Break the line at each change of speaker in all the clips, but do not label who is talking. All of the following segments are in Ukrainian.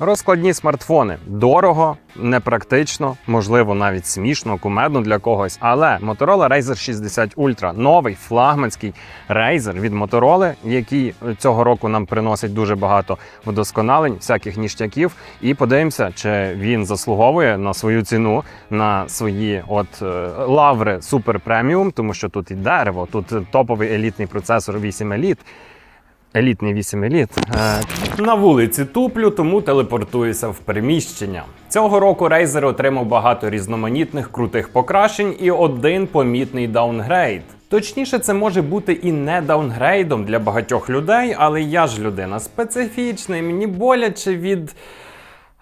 Розкладні смартфони дорого, непрактично, можливо, навіть смішно, кумедно для когось. Але Motorola Razer 60 Ultra – новий флагманський Razer від Motorola, який цього року нам приносить дуже багато вдосконалень, всяких ніштяків. І подивимося, чи він заслуговує на свою ціну, на свої от е, лаври супер преміум, тому що тут і дерево, тут топовий елітний процесор 8 еліт. Елітний 8 еліт. Е, На вулиці туплю, тому телепортуюся в приміщення. Цього року Razer отримав багато різноманітних крутих покращень і один помітний даунгрейд. Точніше, це може бути і не даунгрейдом для багатьох людей, але я ж людина специфічна, і мені боляче від.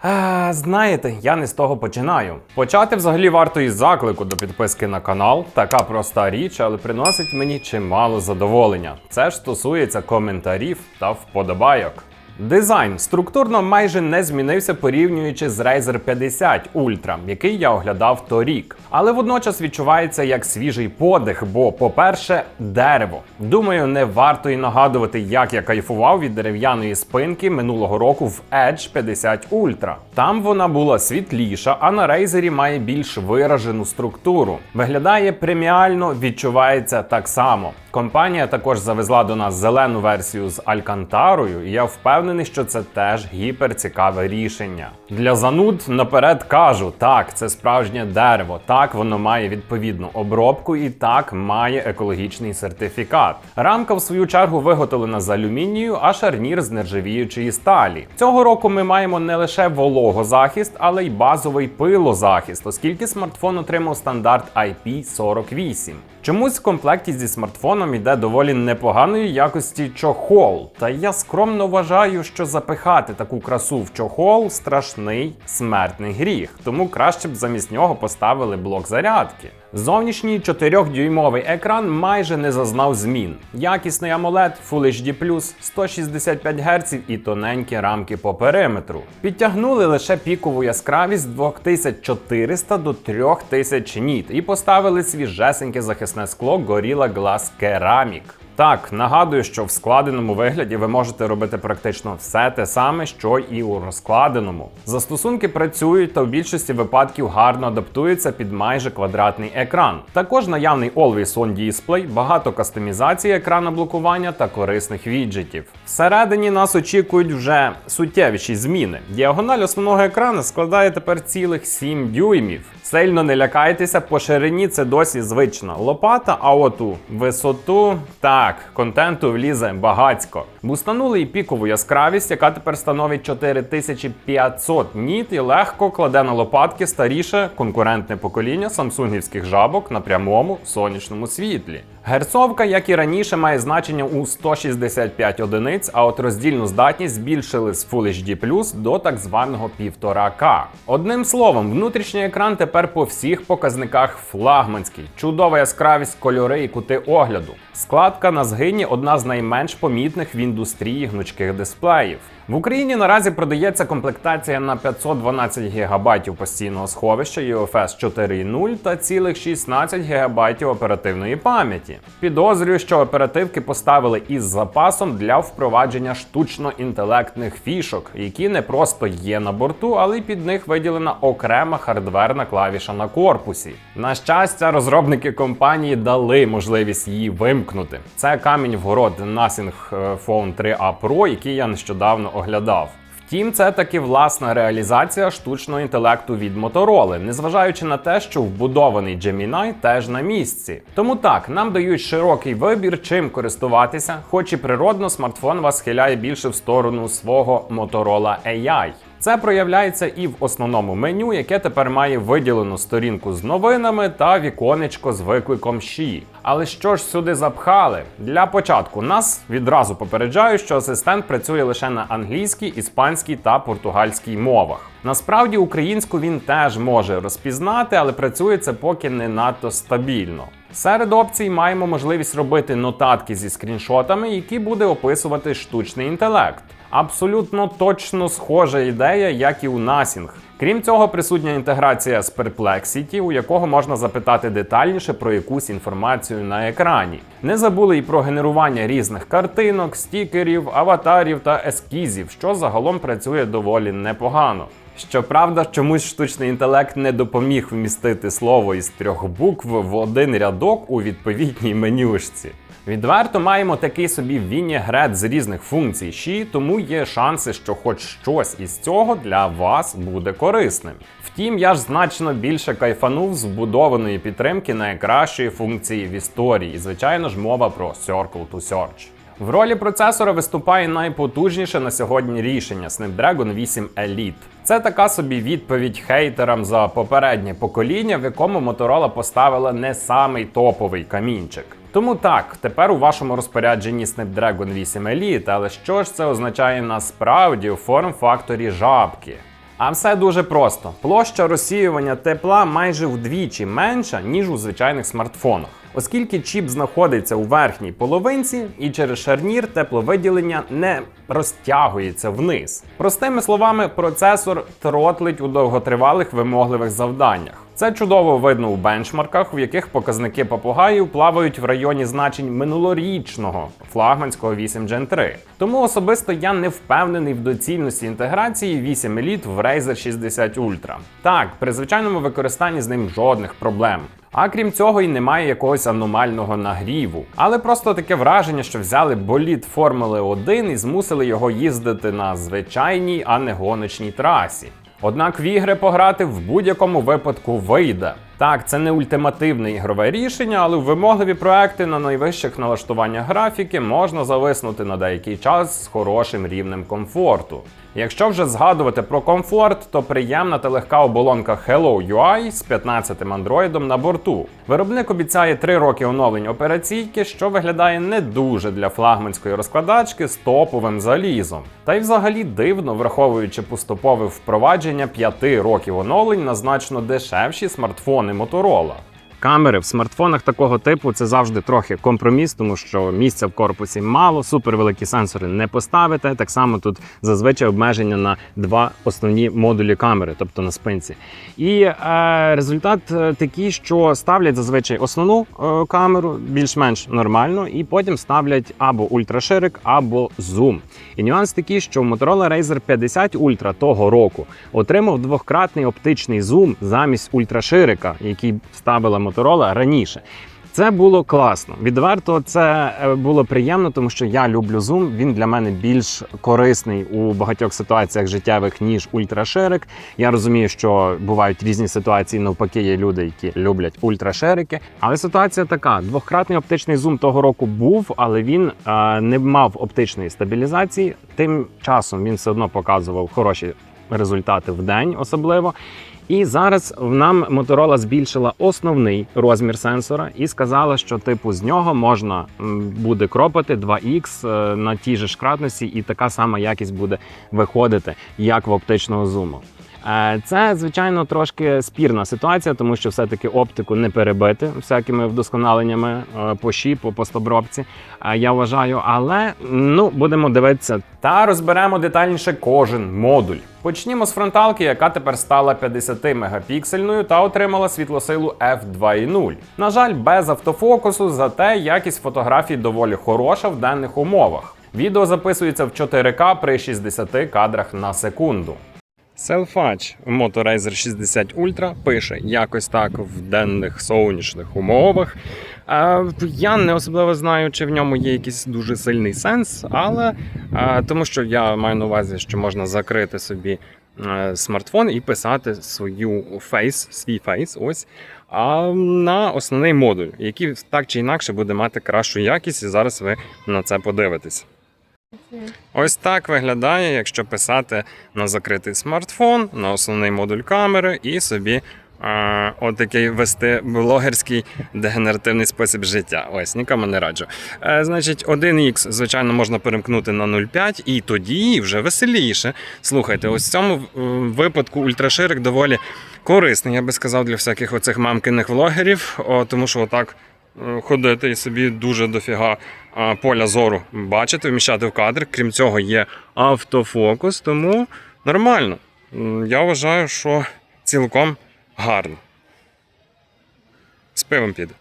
А, знаєте, я не з того починаю. Почати взагалі варто із заклику до підписки на канал. Така проста річ, але приносить мені чимало задоволення. Це ж стосується коментарів та вподобайок. Дизайн структурно майже не змінився порівнюючи з Razer 50 Ultra, який я оглядав торік. Але водночас відчувається як свіжий подих, бо, по-перше, дерево. Думаю, не варто і нагадувати, як я кайфував від дерев'яної спинки минулого року в Edge 50 Ultra. Там вона була світліша, а на Razer має більш виражену структуру. Виглядає преміально, відчувається так само. Компанія також завезла до нас зелену версію з Алькантарою, і я впевнений, що це теж гіперцікаве рішення. Для зануд наперед кажу: так, це справжнє дерево, так воно має відповідну обробку і так має екологічний сертифікат. Рамка, в свою чергу, виготовлена з алюмінію, а шарнір з нержавіючої сталі. Цього року ми маємо не лише вологозахист, але й базовий пилозахист, оскільки смартфон отримав стандарт IP48. Чомусь в комплекті зі смартфоном йде доволі непоганої якості чохол. Та я скромно вважаю, що запихати таку красу в чохол страшний смертний гріх, тому краще б замість нього поставили блок зарядки. Зовнішній 4-дюймовий екран майже не зазнав змін. Якісний AMOLED Full HD+, 165 Гц і тоненькі рамки по периметру. Підтягнули лише пікову яскравість з 2400 до 3000 ніт і поставили свіжесеньке захисне скло Gorilla Glass Ceramic. Так, нагадую, що в складеному вигляді ви можете робити практично все те саме, що і у розкладеному. Застосунки працюють та в більшості випадків гарно адаптуються під майже квадратний екран. Також наявний Always On Display, багато кастомізації екрана блокування та корисних віджитів. Всередині нас очікують вже суттєвіші зміни. Діагональ основного екрану складає тепер цілих 7 дюймів. Сильно не лякайтеся, по ширині це досі звична лопата, а от у висоту так, контенту влізе багацько. Бустанули і пікову яскравість, яка тепер становить 4500 ніт і легко кладе на лопатки старіше конкурентне покоління самсунгівських жабок на прямому сонячному світлі. Герцовка, як і раніше, має значення у 165 одиниць, а от роздільну здатність збільшили з Full HD до так званого 1,5К. Одним словом, внутрішній екран тепер по всіх показниках флагманський. Чудова яскравість, кольори і кути огляду. Складка на згині одна з найменш помітних в індустрії гнучких дисплеїв. В Україні наразі продається комплектація на 512 ГБ постійного сховища UFS 4.0 та цілих 16 ГБ оперативної пам'яті. Підозрюю, що оперативки поставили із запасом для впровадження штучно-інтелектних фішок, які не просто є на борту, але й під них виділена окрема хардверна клавіша на корпусі. На щастя, розробники компанії дали можливість її вимкнути. Це камінь в город Nothing Phone 3A Pro, який я нещодавно оглядав. Втім, це таки власна реалізація штучного інтелекту від Motorola, незважаючи на те, що вбудований Gemini теж на місці. Тому так, нам дають широкий вибір, чим користуватися, хоч і природно смартфон вас схиляє більше в сторону свого Motorola AI. Це проявляється і в основному меню, яке тепер має виділену сторінку з новинами та віконечко з викликом Ші. Але що ж сюди запхали? Для початку нас відразу попереджають, що асистент працює лише на англійській, іспанській та португальській мовах. Насправді українську він теж може розпізнати, але працює це поки не надто стабільно. Серед опцій маємо можливість робити нотатки зі скріншотами, які буде описувати штучний інтелект. Абсолютно точно схожа ідея, як і у Nothing. Крім цього, присутня інтеграція з Perplexity, у якого можна запитати детальніше про якусь інформацію на екрані. Не забули і про генерування різних картинок, стікерів, аватарів та ескізів, що загалом працює доволі непогано. Щоправда, чомусь штучний інтелект не допоміг вмістити слово із трьох букв в один рядок у відповідній менюшці. Відверто маємо такий собі вінігрет з різних функцій щі, тому є шанси, що хоч щось із цього для вас буде корисним. Втім, я ж значно більше кайфанув з вбудованої підтримки найкращої функції в історії, і звичайно ж мова про Circle to Search. В ролі процесора виступає найпотужніше на сьогодні рішення Snapdragon 8 Elite. Це така собі відповідь хейтерам за попереднє покоління, в якому Motorola поставила не самий топовий камінчик. Тому так, тепер у вашому розпорядженні Snapdragon 8 Elite, але що ж це означає насправді у форм-факторі жабки? А все дуже просто: площа розсіювання тепла майже вдвічі менша, ніж у звичайних смартфонах. Оскільки чіп знаходиться у верхній половинці, і через шарнір тепловиділення не розтягується вниз. Простими словами, процесор тротлить у довготривалих вимогливих завданнях. Це чудово видно у бенчмарках, в яких показники попугаїв плавають в районі значень минулорічного флагманського 8 Gen 3. Тому особисто я не впевнений в доцільності інтеграції 8 Elite в Razer 60 Ultra. Так, при звичайному використанні з ним жодних проблем. А крім цього, і немає якогось аномального нагріву. Але просто таке враження, що взяли болід Формули 1 і змусили його їздити на звичайній, а не гоночній трасі. Однак в ігри пограти в будь-якому випадку вийде. Так, це не ультимативне ігрове рішення, але вимогливі проекти на найвищих налаштуваннях графіки можна зависнути на деякий час з хорошим рівнем комфорту. Якщо вже згадувати про комфорт, то приємна та легка оболонка Hello UI з 15-м андроїдом на борту. Виробник обіцяє 3 роки оновлень операційки, що виглядає не дуже для флагманської розкладачки з топовим залізом. Та й взагалі дивно, враховуючи поступове впровадження 5 років оновлень на значно дешевші смартфони Motorola. Камери в смартфонах такого типу це завжди трохи компроміс, тому що місця в корпусі мало, супервеликі сенсори не поставите. Так само тут зазвичай обмеження на два основні модулі камери, тобто на спинці. І е, результат е, такий, що ставлять зазвичай основну е, камеру більш-менш нормально, і потім ставлять або ультраширик, або зум. І нюанс такий, що Motorola Razer 50 Ultra того року отримав двократний оптичний зум замість ультраширика, який ставила Motorola раніше. Це було класно. Відверто це е, було приємно, тому що я люблю зум. Він для мене більш корисний у багатьох ситуаціях життєвих, ніж ультраширик. Я розумію, що бувають різні ситуації. Навпаки, є люди, які люблять ультраширики. Але ситуація така: двократний оптичний зум того року був, але він е, не мав оптичної стабілізації. Тим часом він все одно показував хороші результати в день, особливо. І зараз нам Motorola збільшила основний розмір сенсора і сказала, що типу з нього можна буде кропати 2х е, на тій же ж кратності, і така сама якість буде виходити, як в оптичного зуму. Е, Це, звичайно, трошки спірна ситуація, тому що все-таки оптику не перебити всякими вдосконаленнями е, по ші, по постобробці. е, Я вважаю, але ну будемо дивитися та розберемо детальніше кожен модуль. Почнімо з фронталки, яка тепер стала 50 мегапіксельною та отримала світлосилу f2.0. На жаль, без автофокусу, зате якість фотографій доволі хороша в денних умовах. Відео записується в 4К при 60 кадрах на секунду. Селфач Moto 60 Ultra пише якось так в денних сонячних умовах. Е, Я не особливо знаю, чи в ньому є якийсь дуже сильний сенс, але е, тому що я маю на увазі, що можна закрити собі е, смартфон і писати свою фейс, свій фейс, ось а на основний модуль, який так чи інакше буде мати кращу якість, і зараз ви на це подивитесь. Ось так виглядає, якщо писати на закритий смартфон, на основний модуль камери і собі е, отакий вести блогерський дегенеративний спосіб життя. Ось нікому не раджу. Е, значить, 1х, звичайно, можна перемкнути на 0,5 і тоді вже веселіше. Слухайте, ось в цьому е, випадку ультраширик доволі корисний, я би сказав, для всяких оцих мамкиних влогерів, о, тому що отак. е, Ходити і собі дуже дофіга а, поля зору бачити, вміщати в кадр. Крім цього, є автофокус, тому нормально. Я вважаю, що цілком гарно. З пивом піде.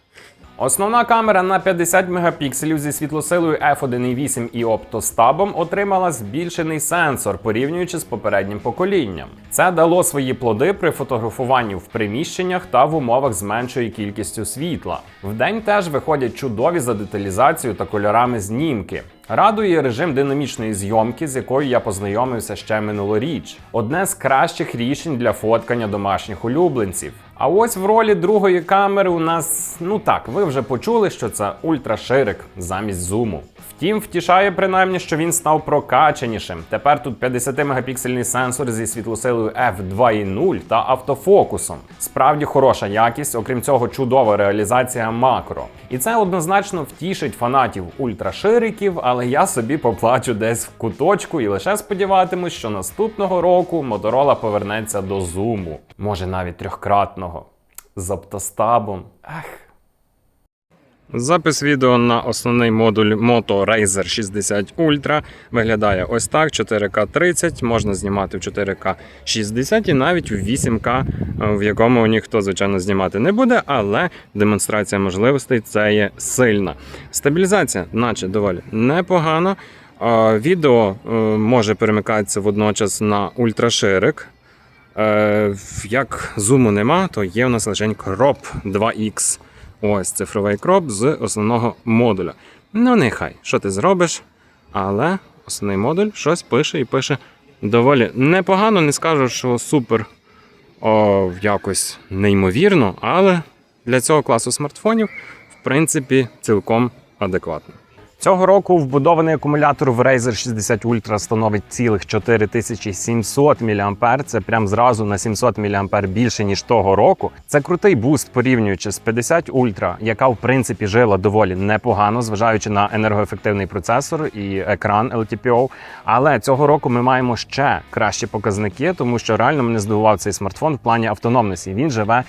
Основна камера на 50 мегапікселів зі світлосилою f1.8 і оптостабом отримала збільшений сенсор, порівнюючи з попереднім поколінням. Це дало свої плоди при фотографуванні в приміщеннях та в умовах з меншою кількістю світла. Вдень теж виходять чудові за деталізацією та кольорами знімки. Радує режим динамічної зйомки, з якою я познайомився ще минулоріч. Одне з кращих рішень для фоткання домашніх улюбленців. А ось в ролі другої камери у нас, ну так, ви вже почули, що це ультраширик замість зуму. Втім, втішає принаймні, що він став прокачанішим. Тепер тут 50-мегапіксельний сенсор зі світлосилою f2.0 та автофокусом. Справді хороша якість, окрім цього, чудова реалізація макро. І це однозначно втішить фанатів ультрашириків, але я собі поплачу десь в куточку і лише сподіватимусь, що наступного року Моторола повернеться до зуму, може навіть трьохкратного з оптостабом. Ех. Запис відео на основний модуль Moto Razer 60 Ultra виглядає ось так: 4К 30, можна знімати в 4К 60 і навіть в 8К, в якому ніхто, звичайно, знімати не буде, але демонстрація можливостей це є сильна. Стабілізація, наче доволі непогано. А, Відео е, може перемикатися водночас на ультраширик. Е, Як зуму нема, то є у нас лише Crop 2X. Ось цифровий кроп з основного модуля. Ну, нехай, що ти зробиш, але основний модуль щось пише і пише доволі непогано. Не скажу, що супер о, якось неймовірно, але для цього класу смартфонів, в принципі, цілком адекватно. Цього року вбудований акумулятор в Razer 60 Ultra становить цілих 4700 мА. Це прям зразу на 700 мА більше ніж того року. Це крутий буст, порівнюючи з 50 Ultra, яка в принципі жила доволі непогано, зважаючи на енергоефективний процесор і екран LTPO. Але цього року ми маємо ще кращі показники, тому що реально мене здивував цей смартфон в плані автономності. Він живе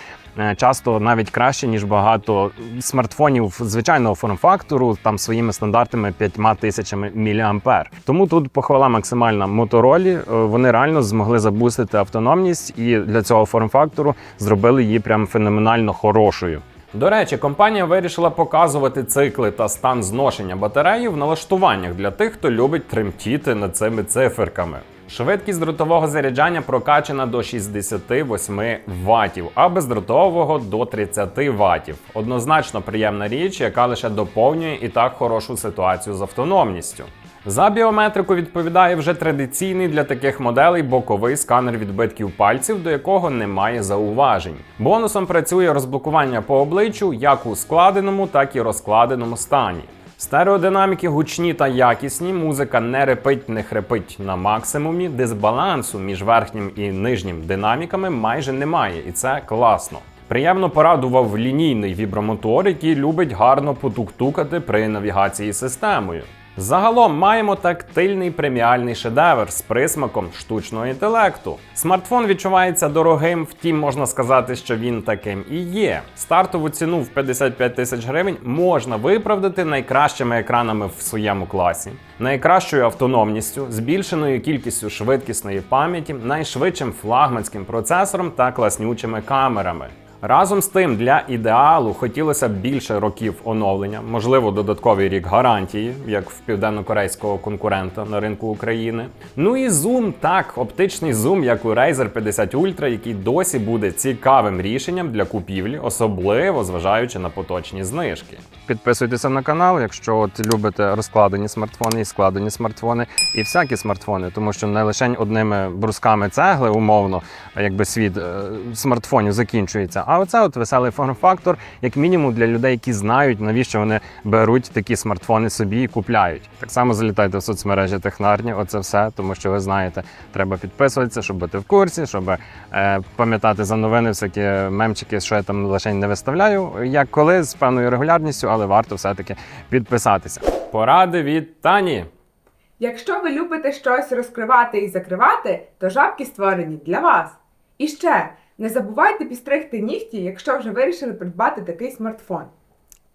часто навіть краще ніж багато смартфонів звичайного форм-фактору, там своїми стандартами 5 тисячами міліампер. Тому тут похвала максимальна моторолі. Е, Вони реально змогли забустити автономність і для цього форм-фактору зробили її прям феноменально хорошою. До речі, компанія вирішила показувати цикли та стан зношення батареї в налаштуваннях для тих, хто любить тремтіти над цими циферками. Швидкість дротового заряджання прокачана до 68 ватів, а бездротового до 30 ватів. Однозначно приємна річ, яка лише доповнює і так хорошу ситуацію з автономністю. За біометрику відповідає вже традиційний для таких моделей боковий сканер відбитків пальців, до якого немає зауважень. Бонусом працює розблокування по обличчю як у складеному, так і розкладеному стані. Стереодинаміки гучні та якісні, музика не репить, не хрипить на максимумі. Дисбалансу між верхнім і нижнім динаміками майже немає, і це класно. Приємно порадував лінійний вібромотор, який любить гарно потук-тукати при навігації системою. Загалом маємо тактильний преміальний шедевр з присмаком штучного інтелекту. Смартфон відчувається дорогим, втім можна сказати, що він таким і є. Стартову ціну в 55 тисяч гривень можна виправдати найкращими екранами в своєму класі, найкращою автономністю, збільшеною кількістю швидкісної пам'яті, найшвидшим флагманським процесором та класнючими камерами. Разом з тим, для ідеалу хотілося б більше років оновлення, можливо, додатковий рік гарантії, як в південно-корейського конкурента на ринку України. Ну і зум, так, оптичний зум, як у Razer 50 Ultra, який досі буде цікавим рішенням для купівлі, особливо зважаючи на поточні знижки. Підписуйтеся на канал, якщо от любите розкладені смартфони і складені смартфони, і всякі смартфони, тому що не лише одними брусками цегли, умовно, якби світ е, смартфонів закінчується. А оце от веселий форм-фактор, як мінімум для людей, які знають, навіщо вони беруть такі смартфони собі і купляють. Так само залітайте в соцмережі Технарні, оце все, тому що ви знаєте, треба підписуватися, щоб бути в курсі, щоб е, пам'ятати за новини, всякі мемчики, що я там лише не виставляю, як коли з певною регулярністю, але варто все-таки підписатися. Поради від Тані.
Якщо ви любите щось розкривати і закривати, то жабки створені для вас. І ще не забувайте підстригти нігті, якщо вже вирішили придбати такий смартфон.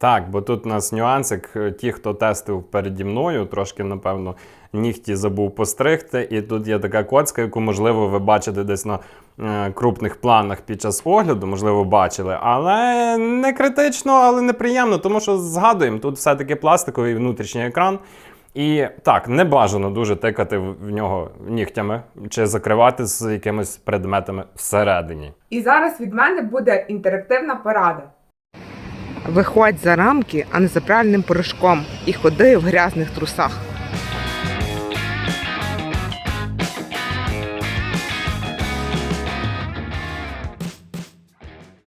Так, бо тут у нас нюансик. Ті, хто тестив переді мною, трошки, напевно, нігті забув постригти. І тут є така коцка, яку, можливо, ви бачите десь на е, крупних планах під час огляду, можливо, бачили. Але не критично, але неприємно, тому що згадуємо, тут все-таки пластиковий внутрішній екран. І так, не бажано дуже тикати в нього нігтями чи закривати з якимись предметами всередині.
І зараз від мене буде інтерактивна порада.
Виходь за рамки, а не за пральним порошком, і ходи в грязних трусах.